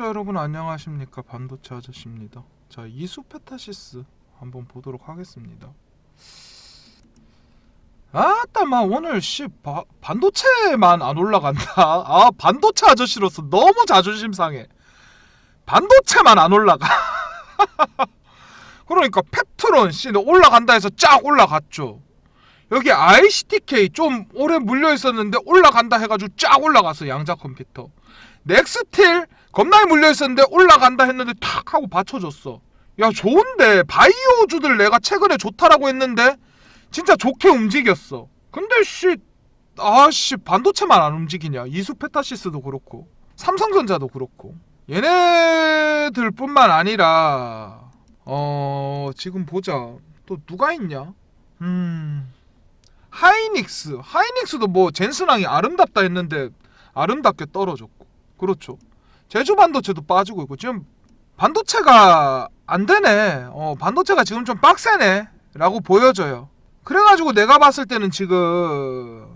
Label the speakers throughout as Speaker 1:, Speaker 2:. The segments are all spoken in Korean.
Speaker 1: 구독자 여러분 안녕하십니까 반도체 아저씨입니다. 자 이수페타시스 한번 보도록 하겠습니다. 아따 마 오늘 씨 바, 반도체만 안 올라간다. 아 반도체 아저씨로서 너무 자존심 상해. 반도체만 안 올라가. 그러니까 펩트론 씨 올라간다 해서 쫙 올라갔죠. 여기 ICTK 좀 오래 물려 있었는데 올라간다 해가지고 쫙 올라갔어 양자 컴퓨터. 넥스틸 겁나게 물려 있었는데 올라간다 했는데 탁 하고 받쳐줬어. 야 좋은데 바이오주들 내가 최근에 좋다라고 했는데 진짜 좋게 움직였어. 근데 씨 아씨 반도체만 안 움직이냐? 이수 페타시스도 그렇고 삼성전자도 그렇고 얘네들뿐만 아니라 어 지금 보자 또 누가 있냐? 음 하이닉스 하이닉스도 뭐 젠슨왕이 아름답다 했는데 아름답게 떨어졌고 그렇죠 제주 반도체도 빠지고 있고 지금 반도체가 안 되네 어 반도체가 지금 좀 빡세네 라고 보여져요 그래가지고 내가 봤을 때는 지금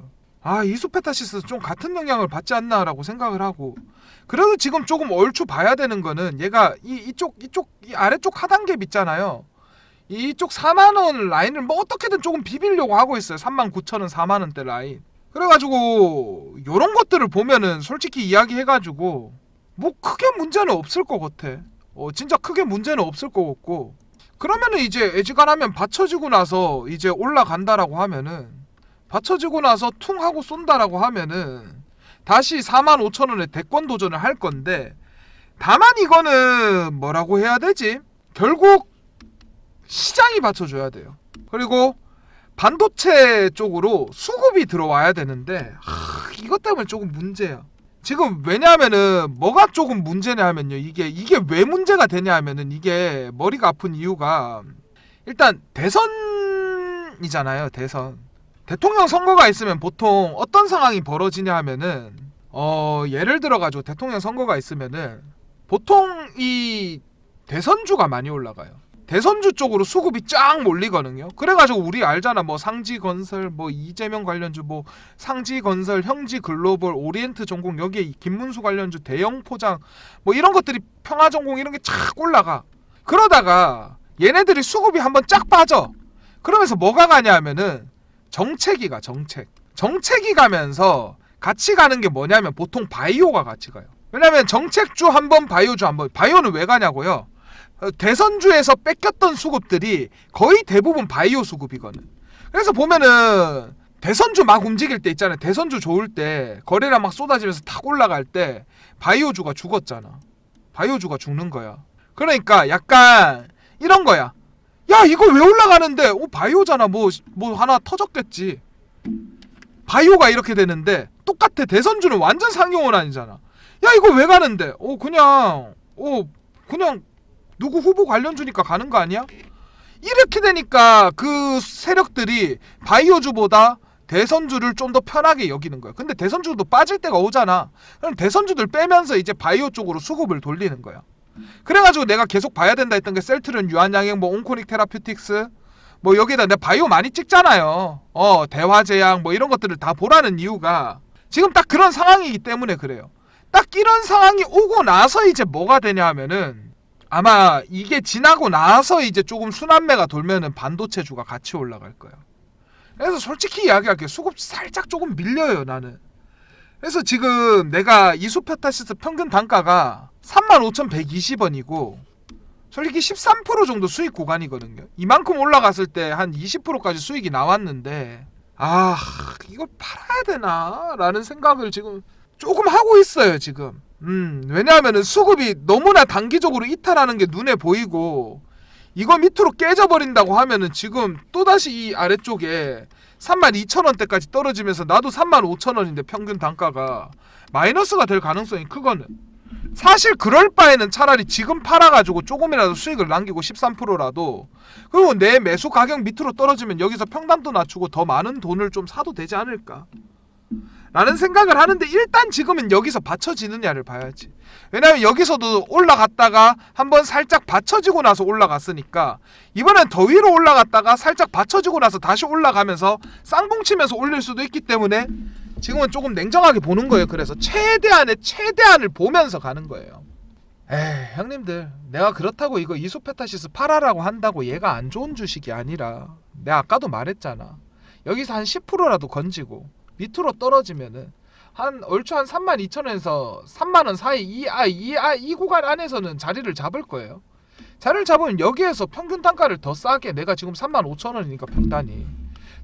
Speaker 1: 아 이수페타시스 좀 같은 영향을 받지 않나라고 생각을 하고 그래도 지금 조금 얼추 봐야 되는 거는 얘가 이 이쪽 이쪽 이 아래쪽 하단갭 있잖아요 이쪽 4만 원 라인을 뭐 어떻게든 조금 비비려고 하고 있어요. 3만 9천 원, 4만 원대 라인. 그래가지고 요런 것들을 보면은 솔직히 이야기해가지고 뭐 크게 문제는 없을 것 같아. 어 진짜 크게 문제는 없을 것 같고 그러면은 이제 애지간하면 받쳐지고 나서 이제 올라간다라고 하면은 받쳐지고 나서 퉁 하고 쏜다라고 하면은 다시 4만 5천 원에 대권 도전을 할 건데 다만 이거는 뭐라고 해야 되지? 결국 시장이 받쳐줘야 돼요. 그리고 반도체 쪽으로 수급이 들어와야 되는데 하, 이것 때문에 조금 문제야. 지금 왜냐하면은 뭐가 조금 문제냐 하면요. 이게 이게 왜 문제가 되냐 하면은 이게 머리가 아픈 이유가 일단 대선이잖아요. 대선. 대통령 선거가 있으면 보통 어떤 상황이 벌어지냐 하면은 어 예를 들어 가지고 대통령 선거가 있으면은 보통 이 대선주가 많이 올라가요. 대선주 쪽으로 수급이 쫙 몰리거든요. 그래가지고 우리 알잖아. 뭐 상지건설, 뭐 이재명 관련주, 뭐 상지건설, 형지 글로벌, 오리엔트 전공 여기에 김문수 관련주, 대형 포장, 뭐 이런 것들이 평화 전공 이런 게 쫙 올라가. 그러다가 얘네들이 수급이 한번 쫙 빠져. 그러면서 뭐가 가냐 하면은 정책이 가 정책. 정책이 가면서 같이 가는 게 뭐냐면 보통 바이오가 같이 가요. 왜냐면 정책주 한 번, 바이오주 한 번. 바이오는 왜 가냐고요? 어, 대선주에서 뺏겼던 수급들이 거의 대부분 바이오 수급이거든. 그래서 보면은 대선주 막 움직일 때 있잖아요. 대선주 좋을 때 거래량 막 쏟아지면서 탁 올라갈 때 바이오주가 죽었잖아. 바이오주가 죽는 거야. 그러니까 약간 이런 거야. 야 이거 왜 올라가는데? 어 바이오잖아. 뭐뭐 하나 터졌겠지. 바이오가 이렇게 되는데 똑같아. 대선주는 완전 상용은 아니잖아. 야 이거 왜 가는데? 어 그냥 어 그냥 누구 후보 관련 주니까 가는 거 아니야? 이렇게 되니까 그 세력들이 바이오주보다 대선주를 좀 더 편하게 여기는 거야. 근데 대선주도 빠질 때가 오잖아. 그럼 대선주들 빼면서 이제 바이오 쪽으로 수급을 돌리는 거야. 그래가지고 내가 계속 봐야 된다 했던 게 셀트른, 유한양행, 뭐 온코닉 테라퓨틱스, 뭐 여기다 내가 바이오 많이 찍잖아요. 어 대화제약 뭐 이런 것들을 다 보라는 이유가 지금 딱 그런 상황이기 때문에 그래요. 딱 이런 상황이 오고 나서 이제 뭐가 되냐 하면은 아마 이게 지나고 나서 이제 조금 순환매가 돌면은 반도체주가 같이 올라갈 거예요. 그래서 솔직히 이야기할게요. 수급 살짝 조금 밀려요, 나는. 그래서 지금 내가 이수페타시스 평균 단가가 35,120원이고 솔직히 13% 정도 수익 구간이거든요. 이만큼 올라갔을 때 한 20%까지 수익이 나왔는데 아, 이걸 팔아야 되나? 라는 생각을 지금 조금 하고 있어요, 지금. 음, 왜냐하면은 수급이 너무나 단기적으로 이탈하는 게 눈에 보이고 이거 밑으로 깨져버린다고 하면은 지금 또다시 이 아래쪽에 32,000원대까지 떨어지면서 나도 35,000원인데 평균 단가가 마이너스가 될 가능성이 크거든. 사실 그럴 바에는 차라리 지금 팔아가지고 조금이라도 수익을 남기고 13%라도 그리고 내 매수 가격 밑으로 떨어지면 여기서 평단도 낮추고 더 많은 돈을 좀 사도 되지 않을까 라는 생각을 하는데 일단 지금은 여기서 받쳐지느냐를 봐야지. 왜냐면 여기서도 올라갔다가 한번 살짝 받쳐지고 나서 올라갔으니까 이번엔 더 위로 올라갔다가 살짝 받쳐지고 나서 다시 올라가면서 쌍봉 치면서 올릴 수도 있기 때문에 지금은 조금 냉정하게 보는 거예요. 그래서 최대한의 최대한을 보면서 가는 거예요. 에이 형님들 내가 그렇다고 이거 이소페타시스 팔아라고 한다고 얘가 안 좋은 주식이 아니라 내가 아까도 말했잖아. 여기서 한 10%라도 건지고 밑으로 떨어지면은 한 얼추 한 3만 2천 원에서 3만 원 사이 이, 아, 이, 아, 이 구간 안에서는 자리를 잡을 거예요. 자리를 잡으면 여기에서 평균 단가를 더 싸게 내가 지금 3만 5천 원이니까 평단이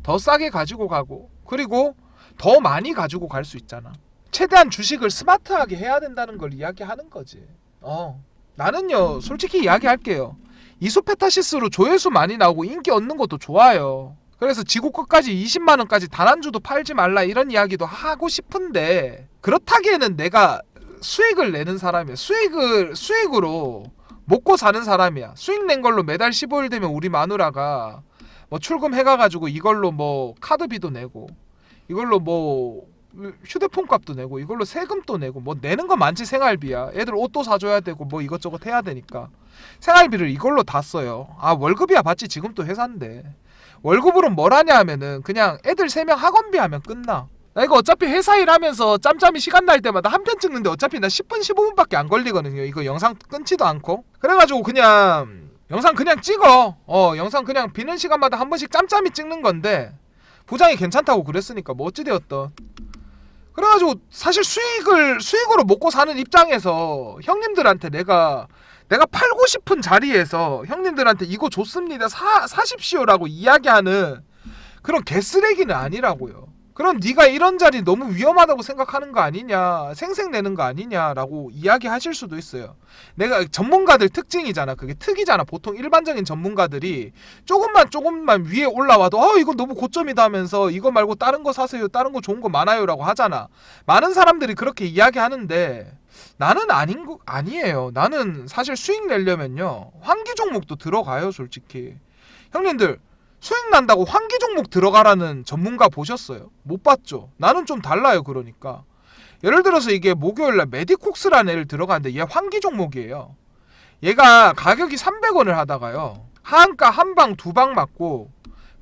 Speaker 1: 더 싸게 가지고 가고 그리고 더 많이 가지고 갈 수 있잖아. 최대한 주식을 스마트하게 해야 된다는 걸 이야기하는 거지. 어 나는요 솔직히 이야기할게요. 이소페타시스로 조회수 많이 나오고 인기 얻는 것도 좋아요 그래서 지구 끝까지 20만 원까지 단 한 주도 팔지 말라 이런 이야기도 하고 싶은데 그렇다기에는 내가 수익을 내는 사람이야. 수익을 수익으로 먹고 사는 사람이야. 수익 낸 걸로 매달 15일 되면 우리 마누라가 뭐 출금해가 가지고 이걸로 뭐 카드비도 내고 이걸로 뭐 휴대폰 값도 내고 이걸로 세금도 내고 뭐 내는 거 많지 생활비야. 애들 옷도 사줘야 되고 뭐 이것저것 해야 되니까. 생활비를 이걸로 다 써요. 아 월급이야 받지? 지금 또 회사인데 월급으로 뭘 하냐 하면은 그냥 애들 3명 학원비 하면 끝나. 나 이거 어차피 회사 일하면서 짬짬이 시간 날 때마다 한 편 찍는데 어차피 나 10분 15분밖에 안 걸리거든요. 이거 영상 끊지도 않고. 그래가지고 그냥 영상 그냥 찍어. 어 영상 그냥 비는 시간마다 한 번씩 짬짬이 찍는 건데 부장이 괜찮다고 그랬으니까 뭐 어찌되었던. 그래가지고 사실 수익을 수익으로 먹고 사는 입장에서 형님들한테 내가 내가 팔고 싶은 자리에서 형님들한테 이거 좋습니다 사 사십시오라고 이야기하는 그런 개쓰레기는 아니라고요. 그럼 네가 이런 자리 너무 위험하다고 생각하는 거 아니냐 생색내는 거 아니냐라고 이야기하실 수도 있어요. 내가 전문가들 특징이잖아. 그게 특이잖아. 보통 일반적인 전문가들이 조금만 조금만 위에 올라와도 아 이건 너무 고점이다 하면서 이거 말고 다른 거 사세요. 다른 거 좋은 거 많아요 라고 하잖아. 많은 사람들이 그렇게 이야기하는데 나는 아닌 거 아니에요 나는 사실 수익 내려면요 환기 종목도 들어가요 솔직히 형님들 수익 난다고 환기 종목 들어가라는 전문가 보셨어요? 못 봤죠. 나는 좀 달라요. 그러니까 예를 들어서 이게 목요일 날 메디콕스라는 애를 들어가는데 얘 환기 종목이에요. 얘가 가격이 300원을 하다가요. 하한가 한 방 두 방 맞고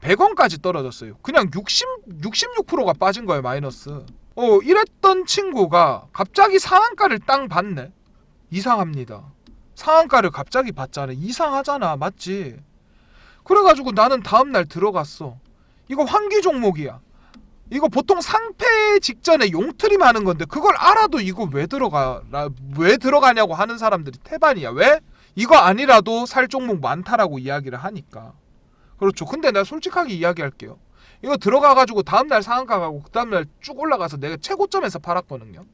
Speaker 1: 100원까지 떨어졌어요. 그냥 60 66%가 빠진 거예요. 마이너스. 어, 이랬던 친구가 갑자기 상한가를 땅 받네. 이상합니다. 상한가를 갑자기 받잖아. 이상하잖아. 맞지? 그래가지고 나는 다음날 들어갔어. 이거 환기 종목이야. 이거 보통 상패 직전에 용트림 하는 건데 그걸 알아도 이거 왜 들어가 왜 들어가냐고 하는 사람들이 태반이야. 왜? 이거 아니라도 살 종목 많다라고 이야기를 하니까. 그렇죠. 근데 내가 솔직하게 이야기할게요. 이거 들어가가지고 다음날 상한가 가고 그 다음날 쭉 올라가서 내가 최고점에서 팔았거든요.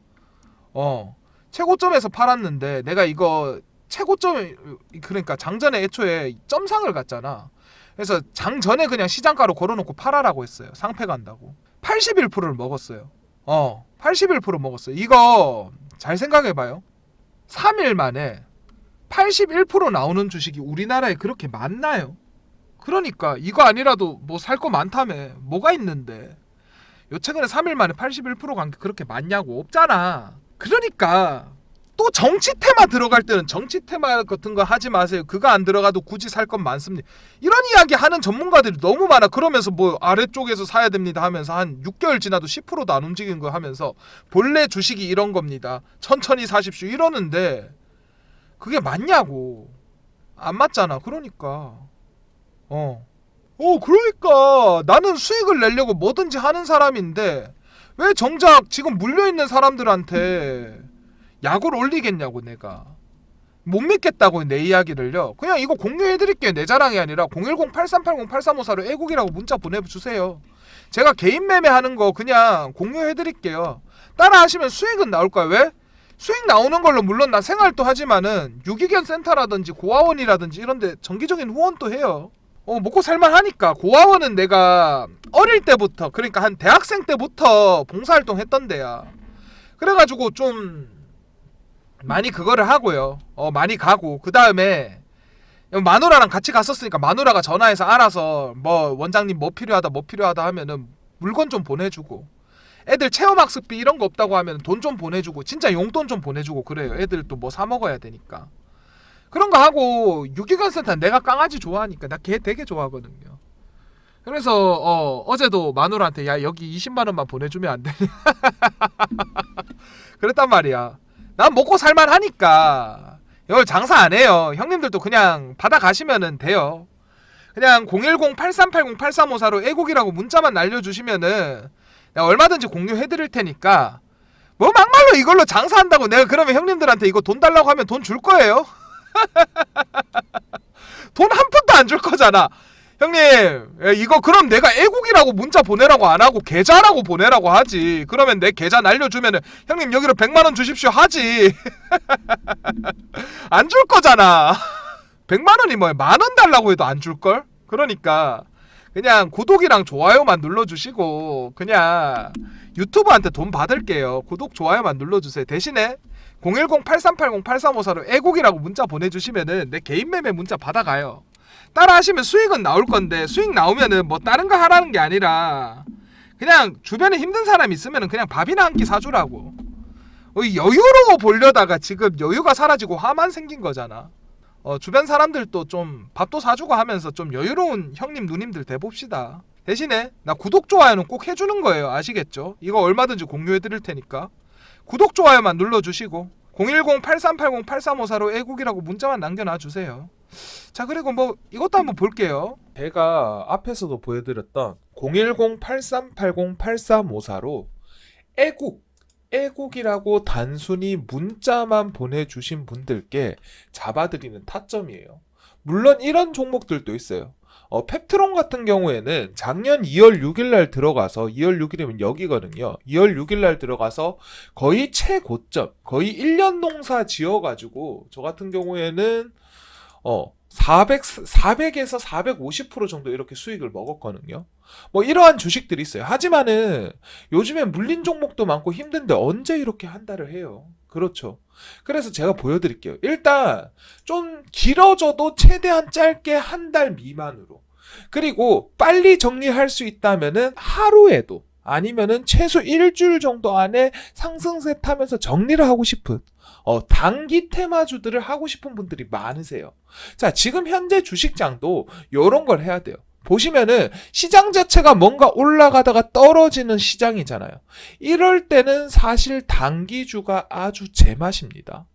Speaker 1: 어 최고점에서 팔았는데 내가 이거 최고점 그러니까 장전에 애초에 점상을 갔잖아. 그래서 장 전에 그냥 시장가로 걸어놓고 팔아라고 했어요. 상패 간다고. 81%를 먹었어요. 어, 81% 먹었어요. 이거 잘 생각해봐요. 3일 만에 81% 나오는 주식이 우리나라에 그렇게 많나요? 그러니까 이거 아니라도 뭐 살 거 많다며 뭐가 있는데 요 최근에 3일 만에 81%간 게 그렇게 많냐고 없잖아. 그러니까 또 정치 테마 들어갈 때는 정치 테마 같은 거 하지 마세요. 그거 안 들어가도 굳이 살 건 많습니다. 이런 이야기 하는 전문가들이 너무 많아. 그러면서 뭐 아래쪽에서 사야 됩니다 하면서 한 6개월 지나도 10%도 안 움직인 거 하면서 본래 주식이 이런 겁니다. 천천히 사십시오. 이러는데 그게 맞냐고. 안 맞잖아. 그러니까. 어. 어, 그러니까 나는 수익을 내려고 뭐든지 하는 사람인데 왜 정작 지금 물려 있는 사람들한테 약을 올리겠냐고 내가. 못 믿겠다고 내 이야기를요. 그냥 이거 공유해드릴게요. 내 자랑이 아니라 010-8380-8354로 애국이라고 문자 보내주세요. 제가 개인 매매하는 거 그냥 공유해드릴게요. 따라 하시면 수익은 나올 거야. 왜? 수익 나오는 걸로 물론 나 생활도 하지만은 유기견 센터라든지 고아원이라든지 이런데 정기적인 후원도 해요 어 먹고 살만하니까. 고아원은 내가 어릴 때부터 그러니까 한 대학생 때부터 봉사활동 했던 데야. 그래가지고 좀 많이 그거를 하고요. 어 많이 가고. 그 다음에 마누라랑 같이 갔었으니까 마누라가 전화해서 알아서 뭐 원장님 뭐 필요하다 뭐 필요하다 하면은 물건 좀 보내주고. 애들 체험학습비 이런 거 없다고 하면 돈 좀 보내주고 진짜 용돈 좀 보내주고 그래요. 애들 또 뭐 사 먹어야 되니까 그런 거 하고 유기견 센터 내가 강아지 좋아하니까 나개 되게 좋아하거든요. 그래서 어 어제도 마누라한테 야 여기 20만 원만 보내주면 안 되냐 그랬단 말이야. 난 먹고 살만 하니까 이걸 장사 안 해요. 형님들도 그냥 받아 가시면 돼요. 그냥 010-8380-8354로 애국이라고 문자만 날려주시면은 내가 얼마든지 공유해드릴 테니까 뭐 막말로 이걸로 장사한다고 내가 그러면 형님들한테 이거 돈 달라고 하면 돈 줄 거예요? 돈 한 푼도 안 줄 거잖아. 형님, 예, 이거 그럼 내가 애국이라고 문자 보내라고 안 하고 계좌라고 보내라고 하지. 그러면 내 계좌 날려주면은 형님 여기로 100만 원 주십시오 하지. 안 줄 거잖아. 100만 원이 뭐야? 만 원 달라고 해도 안 줄 걸? 그러니까 그냥 구독이랑 좋아요만 눌러주시고 그냥 유튜브한테 돈 받을게요. 구독 좋아요만 눌러주세요. 대신에 010-8380-8354로 애국이라고 문자 보내주시면은 내 개인 매매 문자 받아가요. 따라 하시면 수익은 나올 건데 수익 나오면은 뭐 다른 거 하라는 게 아니라 그냥 주변에 힘든 사람 있으면은 그냥 밥이나 한 끼 사주라고. 어, 이 여유로워 보려다가 지금 여유가 사라지고 화만 생긴 거잖아. 어, 주변 사람들도 좀 밥도 사주고 하면서 좀 여유로운 형님 누님들 돼봅시다. 대신에 나 구독 좋아요는 꼭 해주는 거예요. 아시겠죠? 이거 얼마든지 공유해드릴 테니까 구독 좋아요만 눌러주시고 010-8380-8354로 애국이라고 문자만 남겨놔 주세요. 자 그리고 뭐 이것도 한번 볼게요.
Speaker 2: 제가 앞에서도 보여드렸던 010-8380-8354로 애국, 애국이라고 단순히 문자만 보내주신 분들께 잡아드리는 타점이에요. 물론 이런 종목들도 있어요. 어, 펩트론 같은 경우에는 작년 2월 6일 날 들어가서 2월 6일이면 여기거든요. 2월 6일 날 들어가서 거의 최고점, 거의 1년 농사 지어 가지고 저 같은 경우에는 어, 400, 400에서 450% 정도 이렇게 수익을 먹었거든요. 뭐 이러한 주식들이 있어요. 하지만은 요즘에 물린 종목도 많고 힘든데 언제 이렇게 한 달을 해요? 그렇죠. 그래서 제가 보여드릴게요. 일단 좀 길어져도 최대한 짧게 한 달 미만으로. 그리고 빨리 정리할 수 있다면은 하루에도 아니면은 최소 일주일 정도 안에 상승세 타면서 정리를 하고 싶은 어, 단기 테마주들을 하고 싶은 분들이 많으세요. 자, 지금 현재 주식장도 이런 걸 해야 돼요. 보시면은 시장 자체가 뭔가 올라가다가 떨어지는 시장이잖아요. 이럴 때는 사실 단기주가 아주 제맛입니다.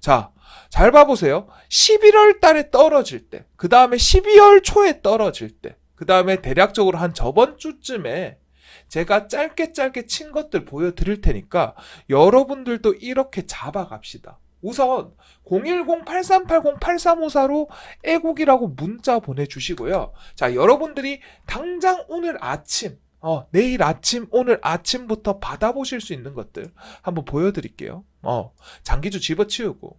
Speaker 2: 자, 잘 봐보세요. 11월 달에 떨어질 때, 그 다음에 12월 초에 떨어질 때, 그 다음에 대략적으로 한 저번 주쯤에 제가 짧게 짧게 친 것들 보여드릴 테니까 여러분들도 이렇게 잡아갑시다. 우선 010-8380-8354로 애국이라고 문자 보내주시고요. 자, 여러분들이 당장 오늘 아침, 어, 내일 아침, 오늘 아침부터 받아보실 수 있는 것들 한번 보여드릴게요. 어, 장기주 집어치우고.